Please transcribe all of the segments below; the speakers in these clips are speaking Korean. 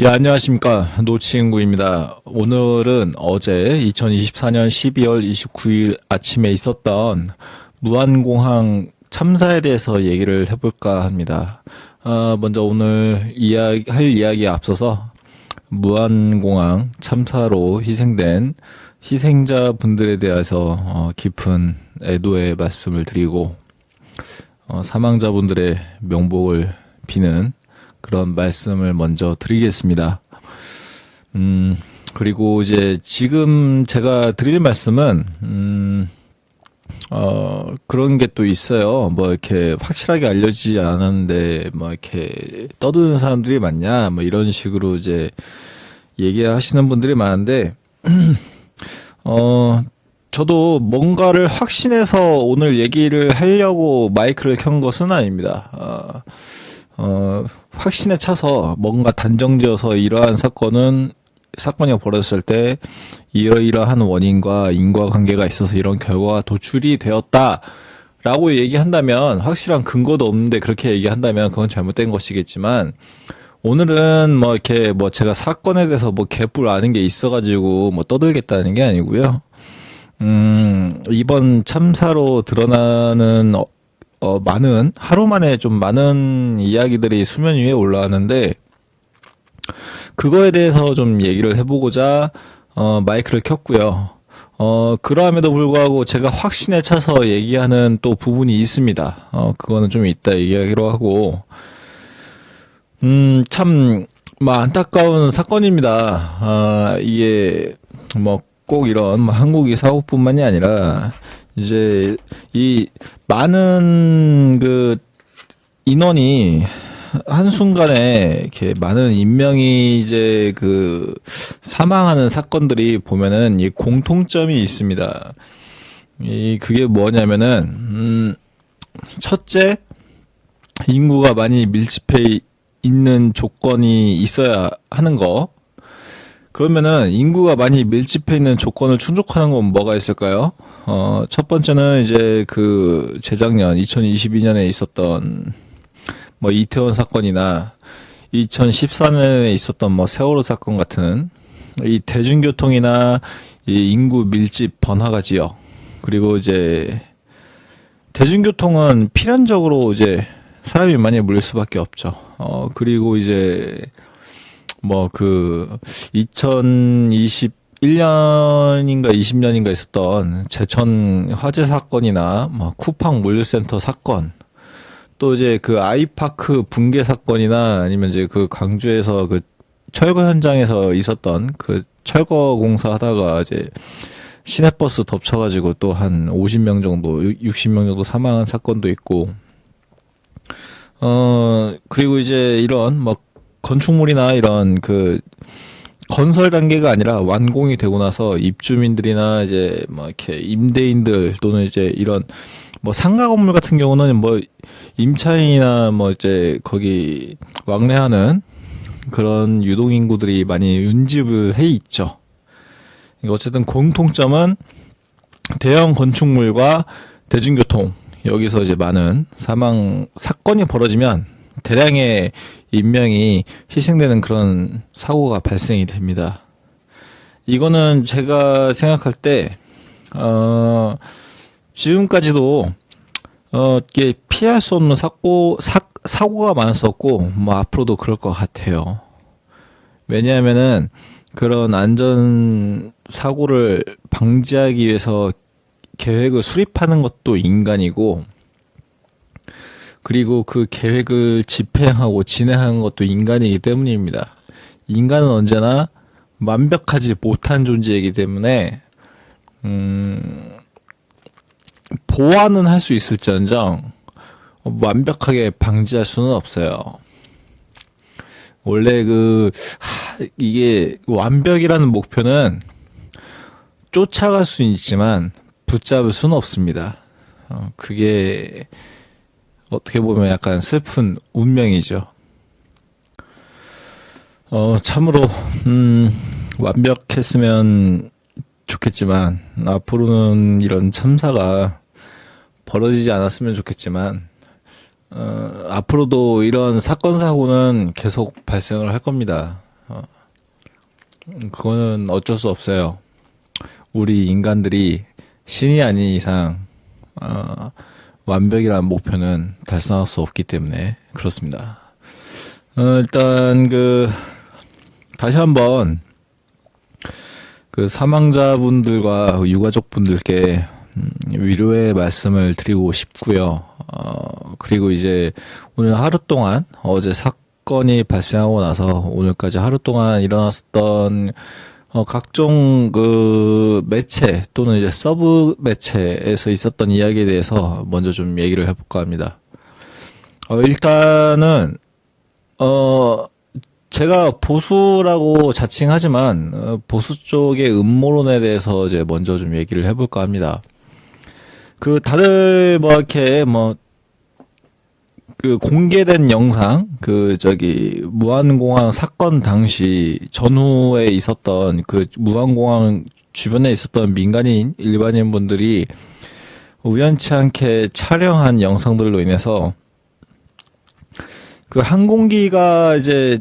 예, 안녕하십니까. 노치인구입니다. 오늘은 어제 2024년 12월 29일 아침에 있었던 무한공항 참사에 대해서 얘기를 해볼까 합니다. 어, 먼저 오늘 이야기, 할 이야기에 앞서서 무한공항 참사로 희생된 희생자분들에 대해서 어, 깊은 애도의 말씀을 드리고 어, 사망자분들의 명복을 비는 그런 말씀을 먼저 드리겠습니다. 음, 그리고 이제 지금 제가 드릴 말씀은, 음, 어, 그런 게 또 있어요. 뭐 이렇게 확실하게 알려지지 않았는데, 뭐 이렇게 떠드는 사람들이 많냐, 뭐 이런 식으로 이제 얘기하시는 분들이 많은데, 어, 저도 뭔가를 확신해서 오늘 얘기를 하려고 마이크를 켠 것은 아닙니다. 어, 어, 확신에 차서 뭔가 단정지어서 이러한 사건은 사건이 벌어졌을 때 이러이러한 원인과 인과관계가 있어서 이런 결과가 도출이 되었다 라고 얘기한다면 확실한 근거도 없는데 그렇게 얘기한다면 그건 잘못된 것이겠지만 오늘은 뭐 이렇게 뭐 제가 사건에 대해서 뭐 개뿔 아는 게 있어가지고 뭐 떠들겠다는 게 아니고요. 음, 이번 참사로 드러나는 어, 어, 많은, 하루 만에 좀 많은 이야기들이 수면 위에 올라왔는데, 그거에 대해서 좀 얘기를 해보고자, 어, 마이크를 켰고요. 어, 그러함에도 불구하고 제가 확신에 차서 얘기하는 또 부분이 있습니다. 어, 그거는 좀 이따 얘기하기로 하고, 음, 참, 뭐, 안타까운 사건입니다. 아, 이게, 뭐, 꼭 이런 뭐 한국이 사고뿐만이 아니라 이제 이 많은 그 인원이 한순간에 이렇게 많은 인명이 이제 그 사망하는 사건들이 보면은 이 공통점이 있습니다. 이 그게 뭐냐면은 음 첫째 인구가 많이 밀집해 있는 조건이 있어야 하는 거. 그러면은 인구가 많이 밀집해 있는 조건을 충족하는 건 뭐가 있을까요? 어, 첫 번째는 이제 그 재작년 2022년에 있었던 뭐 이태원 사건이나 2014년에 있었던 뭐 세월호 사건 같은 이 대중교통이나 이 인구 밀집 번화가 지역 그리고 이제 대중교통은 필연적으로 이제 사람이 많이 몰릴 수밖에 없죠. 어 그리고 이제 뭐 그 2021년인가 20년인가 있었던 제천 화재 사건이나 뭐 쿠팡 물류센터 사건 또 이제 그 아이파크 붕괴 사건이나 아니면 이제 그 광주에서 그 철거 현장에서 있었던 그 철거 공사 하다가 이제 시내버스 덮쳐가지고 또 한 50명 정도, 60명 정도 사망한 사건도 있고, 어, 그리고 이제 이런 뭐 건축물이나 이런 그 건설 단계가 아니라 완공이 되고 나서 입주민들이나 이제 뭐 이렇게 임대인들 또는 이제 이런 뭐 상가 건물 같은 경우는 뭐 임차인이나 뭐 이제 거기 왕래하는 그런 유동 인구들이 많이 운집을 해 있죠. 어쨌든 공통점은 대형 건축물과 대중교통 여기서 이제 많은 사망 사건이 벌어지면 대량의 인명이 희생되는 그런 사고가 발생이 됩니다. 이거는 제가 생각할 때, 어, 지금까지도, 어, 이게 피할 수 없는 사고, 사, 사고가 많았었고, 뭐 앞으로도 그럴 것 같아요. 왜냐하면은 그런 안전 사고를 방지하기 위해서 계획을 수립하는 것도 인간이고, 그리고 그 계획을 집행하고 진행하는 것도 인간이기 때문입니다. 인간은 언제나 완벽하지 못한 존재이기 때문에 음, 보완은 할 수 있을지언정 완벽하게 방지할 수는 없어요. 원래 그 하, 이게 완벽이라는 목표는 쫓아갈 수는 있지만 붙잡을 수는 없습니다. 어, 그게 어떻게 보면 약간 슬픈 운명이죠. 어, 참으로, 음, 완벽했으면 좋겠지만, 앞으로는 이런 참사가 벌어지지 않았으면 좋겠지만, 어, 앞으로도 이런 사건, 사고는 계속 발생을 할 겁니다. 어. 음, 그거는 어쩔 수 없어요. 우리 인간들이 신이 아닌 이상 어, 완벽이라는 목표는 달성할 수 없기 때문에 그렇습니다. 어, 일단 그 다시 한번 그 사망자분들과 유가족분들께 음, 위로의 말씀을 드리고 싶고요. 어, 그리고 이제 오늘 하루 동안 어제 사건이 발생하고 나서 오늘까지 하루 동안 일어났었던 어, 각종 그 매체 또는 이제 서브 매체에서 있었던 이야기에 대해서 먼저 좀 얘기를 해볼까 합니다. 어, 일단은 어 제가 보수라고 자칭하지만 어, 보수 쪽의 음모론에 대해서 이제 먼저 좀 얘기를 해볼까 합니다. 그 다들 뭐 이렇게 뭐 그 공개된 영상 그 저기 무한공항 사건 당시 전후에 있었던 그 무한공항 주변에 있었던 민간인 일반인 분들이 우연치 않게 촬영한 영상들로 인해서 그 항공기가 이제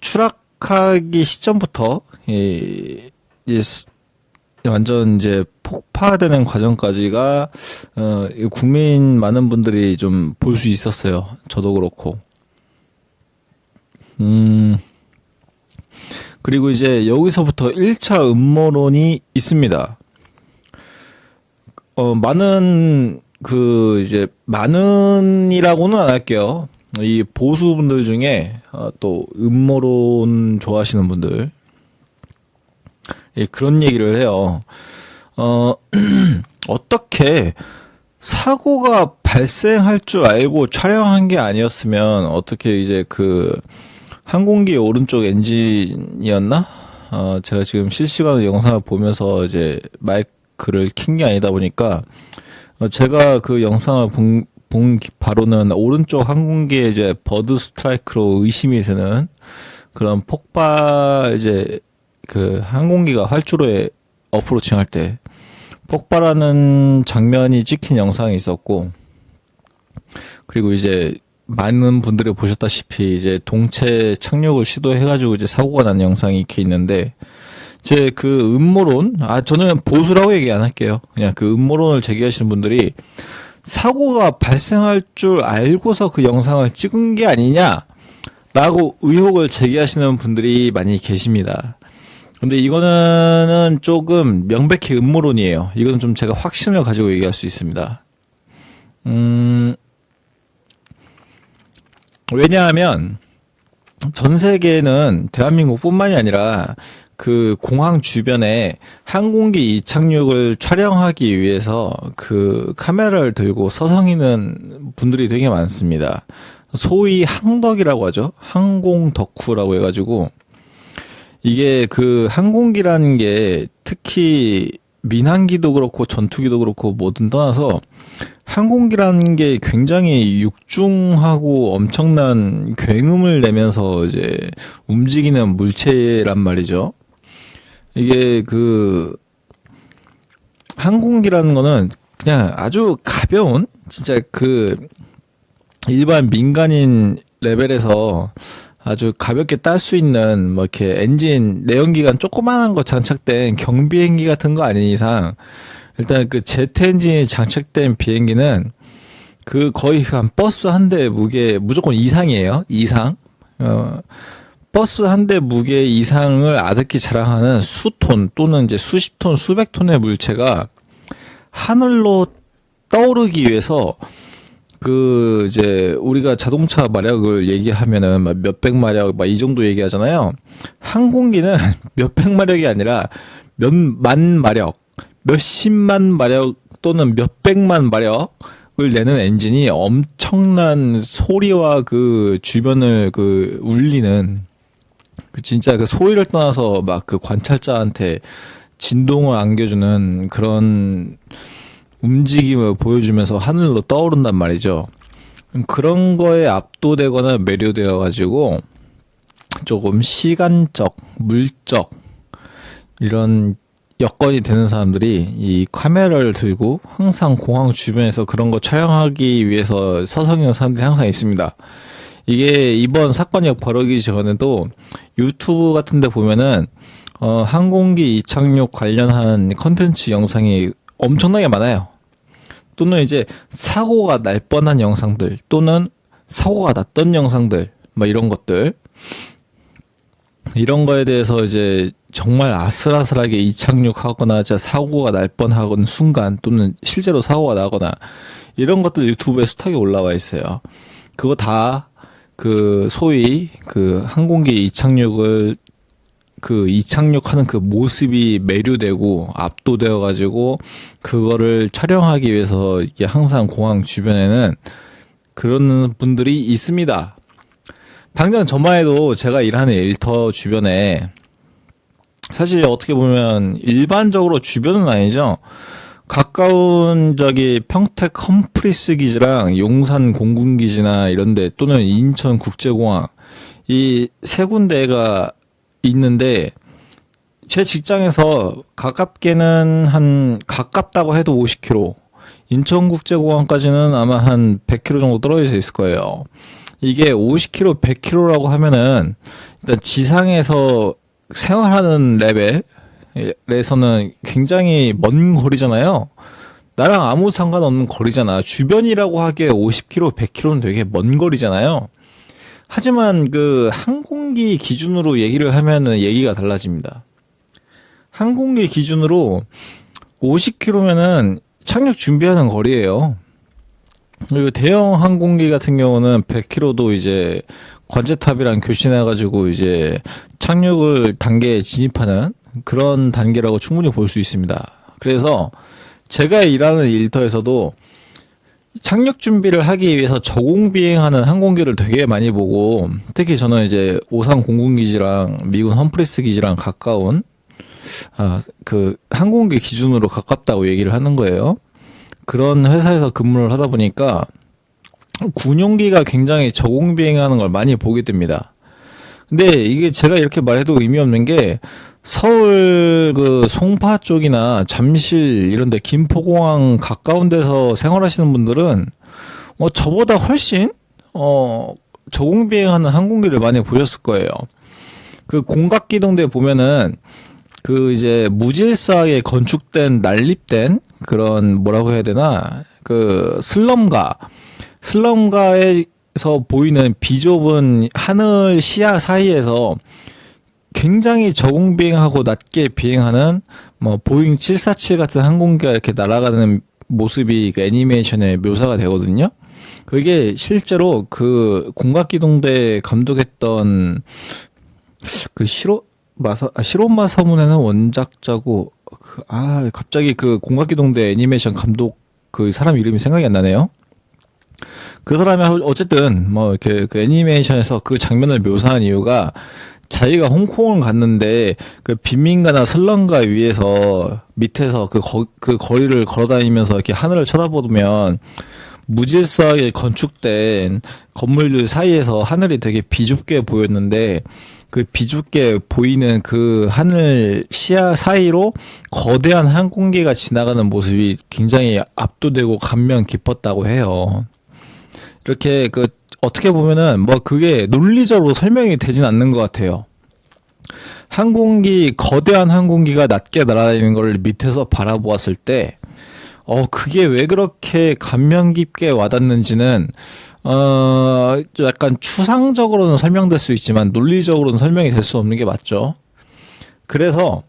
추락하기 시점부터 이, 이 완전 이제 폭파되는 과정까지가 어 국민 많은 분들이 좀 볼 수 있었어요. 저도 그렇고. 음. 그리고 이제 여기서부터 1차 음모론이 있습니다. 어 많은 그 이제 많은이라고는 안 할게요. 이 보수분들 중에 어, 또 음모론 좋아하시는 분들 예, 그런 얘기를 해요. 어, 어떻게 사고가 발생할 줄 알고 촬영한 게 아니었으면 어떻게 이제 그 항공기 오른쪽 엔진이었나? 어, 제가 지금 실시간으로 영상을 보면서 이제 마이크를 킨 게 아니다 보니까 어, 제가 그 영상을 본, 본 바로는 오른쪽 항공기에 이제 버드 스트라이크로 의심이 되는 그런 폭발 이제 그 항공기가 활주로에 어프로칭 할 때 폭발하는 장면이 찍힌 영상이 있었고 그리고 이제 많은 분들이 보셨다시피 이제 동체 착륙을 시도해가지고 이제 사고가 난 영상이 이렇게 있는데 제 그 음모론 아 저는 보수라고 얘기 안 할게요 그냥 그 음모론을 제기하시는 분들이 사고가 발생할 줄 알고서 그 영상을 찍은 게 아니냐라고 의혹을 제기하시는 분들이 많이 계십니다. 근데 이거는 조금 명백히 음모론이에요. 이거는 좀 제가 확신을 가지고 얘기할 수 있습니다. 음, 왜냐하면 전 세계는 대한민국뿐만이 아니라 그 공항 주변에 항공기 이착륙을 촬영하기 위해서 그 카메라를 들고 서성이는 분들이 되게 많습니다. 소위 항덕이라고 하죠. 항공 덕후라고 해가지고 이게 그 항공기라는 게 특히 민항기도 그렇고 전투기도 그렇고 뭐든 떠나서 항공기라는 게 굉장히 육중하고 엄청난 굉음을 내면서 이제 움직이는 물체란 말이죠. 이게 그 항공기라는 거는 그냥 아주 가벼운 진짜 그 일반 민간인 레벨에서 아주 가볍게 딸 수 있는 뭐 이렇게 엔진 내연기관 조그만한 거 장착된 경비행기 같은 거 아닌 이상 일단 그 제트 엔진이 장착된 비행기는 그 거의 한 버스 한 대 무게 무조건 이상이에요. 이상. 어 버스 한 대 무게 이상을 아득히 자랑하는 수톤 또는 이제 수십 톤, 수백 톤의 물체가 하늘로 떠오르기 위해서 그 이제 우리가 자동차 마력을 얘기하면은 막 몇백 마력 막 이 정도 얘기하잖아요. 항공기는 몇백 마력이 아니라 몇 만 마력, 몇십만 마력 또는 몇백만 마력을 내는 엔진이 엄청난 소리와 그 주변을 그 울리는 그 진짜 그 소리를 떠나서 막 그 관찰자한테 진동을 안겨주는 그런 움직임을 보여주면서 하늘로 떠오른단 말이죠. 그런 거에 압도되거나 매료되어 가지고 조금 시간적, 물적 이런 여건이 되는 사람들이 이 카메라를 들고 항상 공항 주변에서 그런 거 촬영하기 위해서 서성이는 사람들이 항상 있습니다. 이게 이번 사건이 벌어지기 전에도 유튜브 같은 데 보면은 어, 항공기 이착륙 관련한 컨텐츠 영상이 엄청나게 많아요. 또는 이제 사고가 날 뻔한 영상들 또는 사고가 났던 영상들 뭐 이런 것들 이런 거에 대해서 이제 정말 아슬아슬하게 이착륙하거나 진짜 사고가 날 뻔하건 순간 또는 실제로 사고가 나거나 이런 것들 유튜브에 숱하게 올라와 있어요. 그거 다 그 소위 그 항공기 이착륙을 그 이착륙하는 그 모습이 매료되고 압도되어 가지고 그거를 촬영하기 위해서 이게 항상 공항 주변에는 그런 분들이 있습니다. 당장 저만 해도 제가 일하는 일터 주변에 사실 어떻게 보면 일반적으로 주변은 아니죠. 가까운 저기 평택 컴프리스 기지랑 용산 공군 기지나 이런데 또는 인천 국제공항 이 세 군데가 있는데 제 직장에서 가깝게는 한 가깝다고 해도 50km, 인천국제공항까지는 아마 한 100km 정도 떨어져 있을 거예요. 이게 50km, 100km라고 하면은 일단 지상에서 생활하는 레벨에서는 굉장히 먼 거리잖아요. 나랑 아무 상관없는 거리잖아. 주변이라고 하기에 50km, 100km는 되게 먼 거리잖아요. 하지만 그 항공기 기준으로 얘기를 하면은 얘기가 달라집니다. 항공기 기준으로 50km면은 착륙 준비하는 거리예요. 그리고 대형 항공기 같은 경우는 100km도 이제 관제탑이랑 교신해가지고 이제 착륙을 단계에 진입하는 그런 단계라고 충분히 볼 수 있습니다. 그래서 제가 일하는 일터에서도 착륙 준비를 하기 위해서 저공 비행하는 항공기를 되게 많이 보고 특히 저는 이제 오상 공군기지랑 미군 험프리스 기지랑 가까운 아, 그 항공기 기준으로 가깝다고 얘기를 하는 거예요. 그런 회사에서 근무를 하다 보니까 군용기가 굉장히 저공 비행하는 걸 많이 보게 됩니다. 근데 이게 제가 이렇게 말해도 의미 없는 게 서울 그 송파 쪽이나 잠실 이런데 김포공항 가까운 데서 생활하시는 분들은 뭐 저보다 훨씬 어 저공 비행하는 항공기를 많이 보셨을 거예요. 그 공각 기동대 보면은 그 이제 무질서하게 건축된 난립된 그런 뭐라고 해야 되나 그 슬럼가 슬럼가에서 보이는 비좁은 하늘 시야 사이에서 굉장히 저공 비행하고 낮게 비행하는 뭐 보잉 747 같은 항공기가 이렇게 날아가는 모습이 그 애니메이션에 묘사가 되거든요. 그게 실제로 그 공각기동대 감독했던 그 시로 마사 아, 시로마 서문에는 원작자고 그, 아 갑자기 그 공각기동대 애니메이션 감독 그 사람 이름이 생각이 안 나네요. 그 사람이 어쨌든 뭐 이렇게 그 애니메이션에서 그 장면을 묘사한 이유가 자기가 홍콩을 갔는데 그 빈민가나 슬럼가 위에서 밑에서 그, 거, 그 거리를 걸어다니면서 이렇게 하늘을 쳐다보면 무질서하게 건축된 건물들 사이에서 하늘이 되게 비좁게 보였는데 그 비좁게 보이는 그 하늘 시야 사이로 거대한 항공기가 지나가는 모습이 굉장히 압도되고 감명 깊었다고 해요. 이렇게 그 어떻게 보면은 뭐 그게 논리적으로 설명이 되진 않는 것 같아요. 항공기 거대한 항공기가 낮게 날아다니는 걸 밑에서 바라보았을 때, 어 그게 왜 그렇게 감명 깊게 와닿는지는 어 약간 추상적으로는 설명될 수 있지만 논리적으로는 설명이 될 수 없는 게 맞죠. 그래서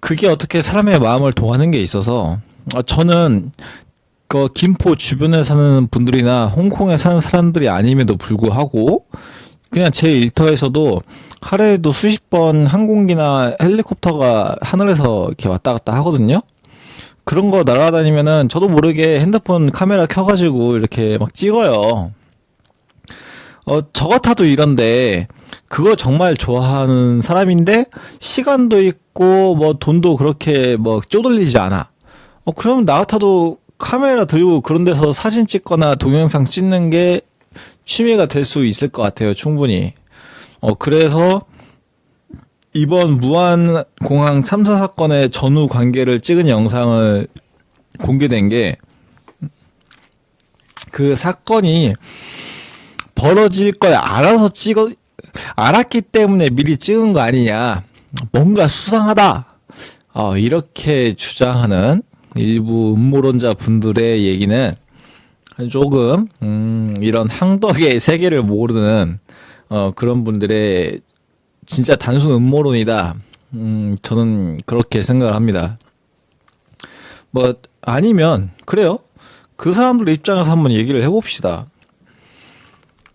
그게 어떻게 사람의 마음을 동하는 게 있어서 어, 저는 그 김포 주변에 사는 분들이나 홍콩에 사는 사람들이 아님에도 불구하고 그냥 제 일터에서도 하루에도 수십 번 항공기나 헬리콥터가 하늘에서 이렇게 왔다 갔다 하거든요. 그런 거 날아다니면은 저도 모르게 핸드폰 카메라 켜가지고 이렇게 막 찍어요. 어, 저 같아도 이런데, 그거 정말 좋아하는 사람인데, 시간도 있고, 뭐, 돈도 그렇게 뭐, 쪼들리지 않아. 어, 그럼 나 같아도 카메라 들고 그런 데서 사진 찍거나 동영상 찍는 게 취미가 될 수 있을 것 같아요, 충분히. 어, 그래서 이번 무한 공항 참사 사건의 전후 관계를 찍은 영상을 공개된 게 그 사건이 벌어질 걸 알아서 찍어 알았기 때문에 미리 찍은 거 아니냐. 뭔가 수상하다. 어, 이렇게 주장하는 일부 음모론자 분들의 얘기는 조금 음, 이런 항덕의 세계를 모르는 어, 그런 분들의 진짜 단순 음모론이다. 음, 저는 그렇게 생각을 합니다. 뭐 아니면 그래요. 그 사람들 입장에서 한번 얘기를 해봅시다.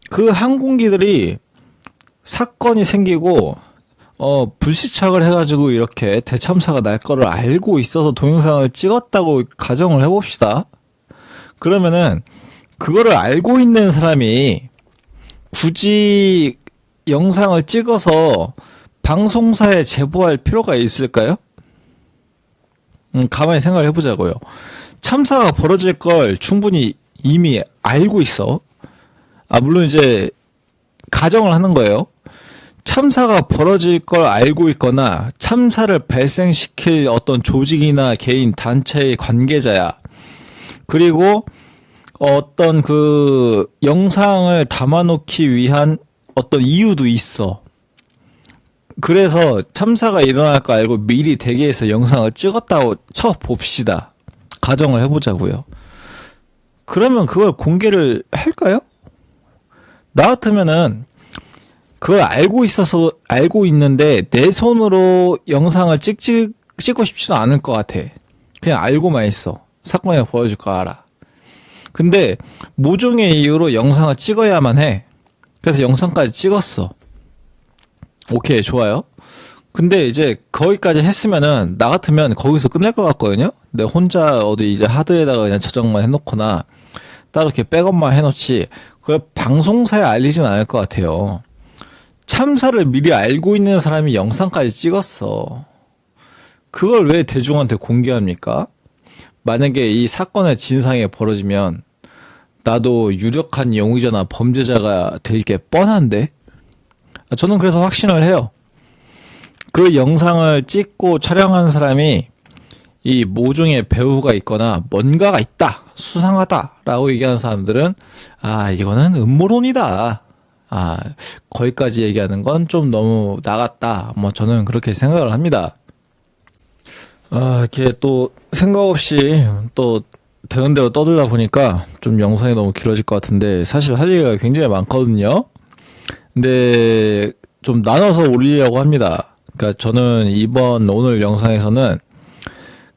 그 항공기들이 사건이 생기고 어 불시착을 해가지고 이렇게 대참사가 날 거를 알고 있어서 동영상을 찍었다고 가정을 해봅시다. 그러면은 그거를 알고 있는 사람이 굳이 영상을 찍어서 방송사에 제보할 필요가 있을까요? 음, 가만히 생각을 해보자고요. 참사가 벌어질 걸 충분히 이미 알고 있어. 아, 물론 이제 가정을 하는 거예요. 참사가 벌어질 걸 알고 있거나 참사를 발생시킬 어떤 조직이나 개인 단체의 관계자야. 그리고 어떤 그 영상을 담아놓기 위한 어떤 이유도 있어. 그래서 참사가 일어날 거 알고 미리 대기해서 영상을 찍었다고 쳐 봅시다. 가정을 해보자고요. 그러면 그걸 공개를 할까요? 나 같으면은 그걸 알고 있어서 알고 있는데 내 손으로 영상을 찍지 찍고 싶지도 않을 것 같아. 그냥 알고만 있어. 사건이 벌어질 거 알아. 근데 모종의 이유로 영상을 찍어야만 해. 그래서 영상까지 찍었어. 오케이, 좋아요. 근데 이제 거기까지 했으면은 나 같으면 거기서 끝낼 것 같거든요. 내 혼자 어디 이제 하드에다가 그냥 저장만 해놓거나 따로 이렇게 백업만 해놓지. 그걸 방송사에 알리진 않을 것 같아요. 참사를 미리 알고 있는 사람이 영상까지 찍었어. 그걸 왜 대중한테 공개합니까? 만약에 이 사건의 진상이 벌어지면 나도 유력한 용의자나 범죄자가 될 게 뻔한데? 저는 그래서 확신을 해요. 그 영상을 찍고 촬영한 사람이 이 모종의 배우가 있거나 뭔가가 있다, 수상하다라고 얘기하는 사람들은 아, 이거는 음모론이다. 아, 거기까지 얘기하는 건 좀 너무 나갔다. 뭐 저는 그렇게 생각을 합니다. 아, 이렇게 또 생각 없이 또 되는 대로 떠들다 보니까 좀 영상이 너무 길어질 것 같은데 사실 할 얘기가 굉장히 많거든요. 근데 좀 나눠서 올리려고 합니다. 그러니까 저는 이번 오늘 영상에서는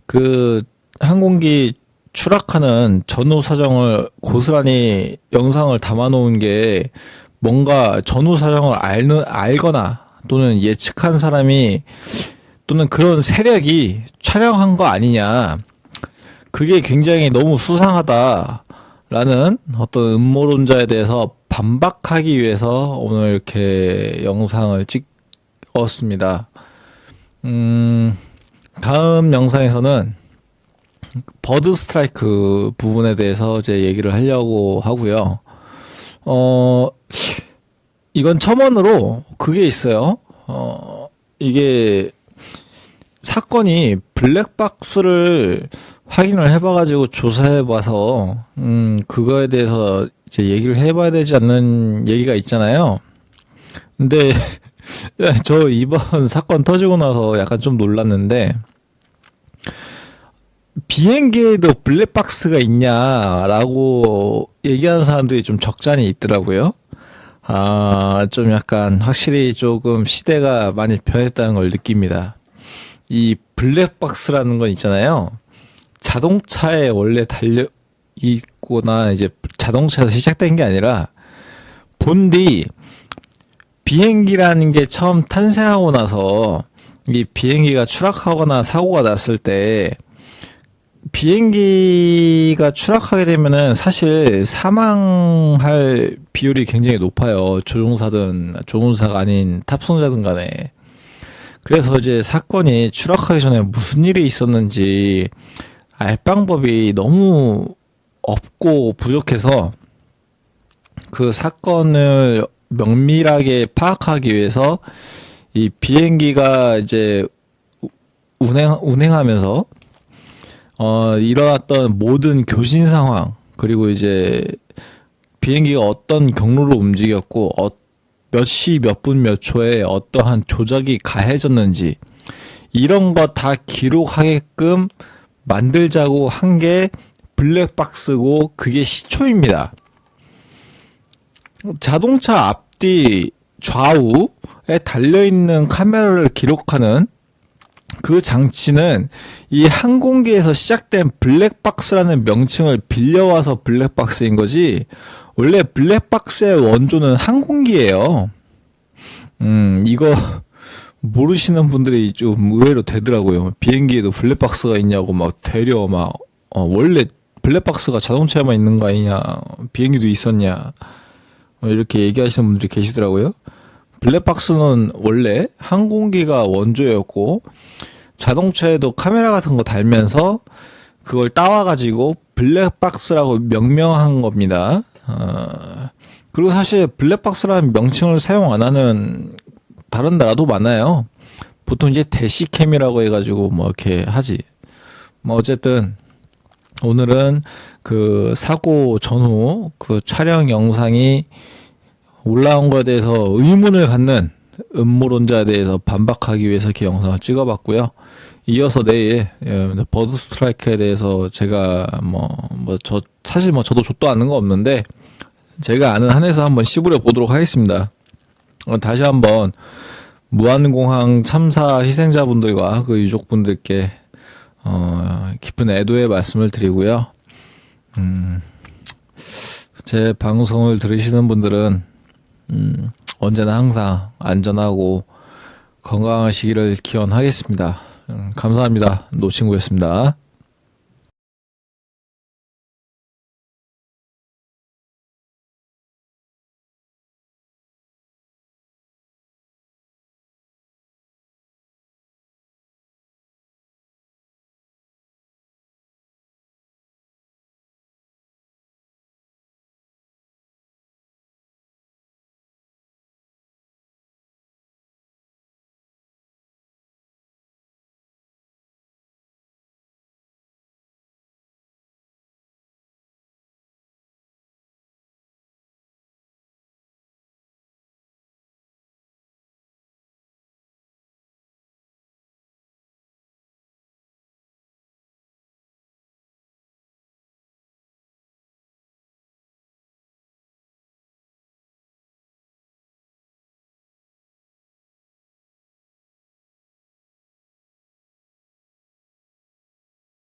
그 항공기 추락하는 전후 사정을 고스란히 영상을 담아 놓은 게 뭔가 전후 사정을 알는 알거나 또는 예측한 사람이 또는 그런 세력이 촬영한 거 아니냐. 그게 굉장히 너무 수상하다라는 어떤 음모론자에 대해서 반박하기 위해서 오늘 이렇게 영상을 찍었습니다. 음, 다음 영상에서는 버드 스트라이크 부분에 대해서 이제 얘기를 하려고 하고요. 어, 이건 첨언으로 그게 있어요. 어, 이게 사건이 블랙박스를 확인을 해봐가지고 조사해봐서, 음, 그거에 대해서 이제 얘기를 해봐야 되지 않는 얘기가 있잖아요. 근데, 저 이번 사건 터지고 나서 약간 좀 놀랐는데, 비행기에도 블랙박스가 있냐라고 얘기하는 사람들이 좀 적잖이 있더라고요. 아, 좀 약간 확실히 조금 시대가 많이 변했다는 걸 느낍니다. 이 블랙박스라는 건 있잖아요. 자동차에 원래 달려 있거나 이제 자동차에서 시작된 게 아니라 본디 비행기라는 게 처음 탄생하고 나서 이 비행기가 추락하거나 사고가 났을 때 비행기가 추락하게 되면은 사실 사망할 비율이 굉장히 높아요. 조종사든 조종사가 아닌 탑승자든 간에. 그래서 이제 사건이 추락하기 전에 무슨 일이 있었는지 알 방법이 너무 없고 부족해서 그 사건을 명밀하게 파악하기 위해서 이 비행기가 이제 운행 운행하면서 어, 일어났던 모든 교신 상황, 그리고 이제 비행기가 어떤 경로로 움직였고 어, 몇시 몇 분 몇 초에 어떠한 조작이 가해졌는지 이런 거 다 기록하게끔 만들자고 한 게 블랙박스고 그게 시초입니다. 자동차 앞뒤 좌우에 달려있는 카메라를 기록하는 그 장치는 이 항공기에서 시작된 블랙박스라는 명칭을 빌려와서 블랙박스인 거지, 원래 블랙박스의 원조는 항공기예요. 음, 이거 모르시는 분들이 좀 의외로 되더라고요. 비행기에도 블랙박스가 있냐고 막 되려 막, 어, 원래 블랙박스가 자동차에만 있는 거 아니냐, 비행기도 있었냐, 어, 이렇게 얘기하시는 분들이 계시더라고요. 블랙박스는 원래 항공기가 원조였고 자동차에도 카메라 같은 거 달면서 그걸 따와가지고 블랙박스라고 명명한 겁니다. 어, 그리고 사실 블랙박스라는 명칭을 사용 안 하는 다른 나라도 많아요. 보통 이제 대시캠이라고 해가지고 뭐 이렇게 하지. 뭐 어쨌든 오늘은 그 사고 전후 그 촬영 영상이 올라온 거에 대해서 의문을 갖는 음모론자에 대해서 반박하기 위해서 이렇게 영상을 찍어봤고요. 이어서 내일 예, 버드 스트라이크에 대해서 제가 뭐 뭐 저 사실 뭐 저도 족도 않는 거 없는데 제가 아는 한에서 한번 씹으려 보도록 하겠습니다. 어, 다시 한번 무한공항 참사 희생자분들과 그 유족분들께 어, 깊은 애도의 말씀을 드리고요. 음, 제 방송을 들으시는 분들은 음, 언제나 항상 안전하고 건강하시기를 기원하겠습니다. 음, 감사합니다. 노친구였습니다.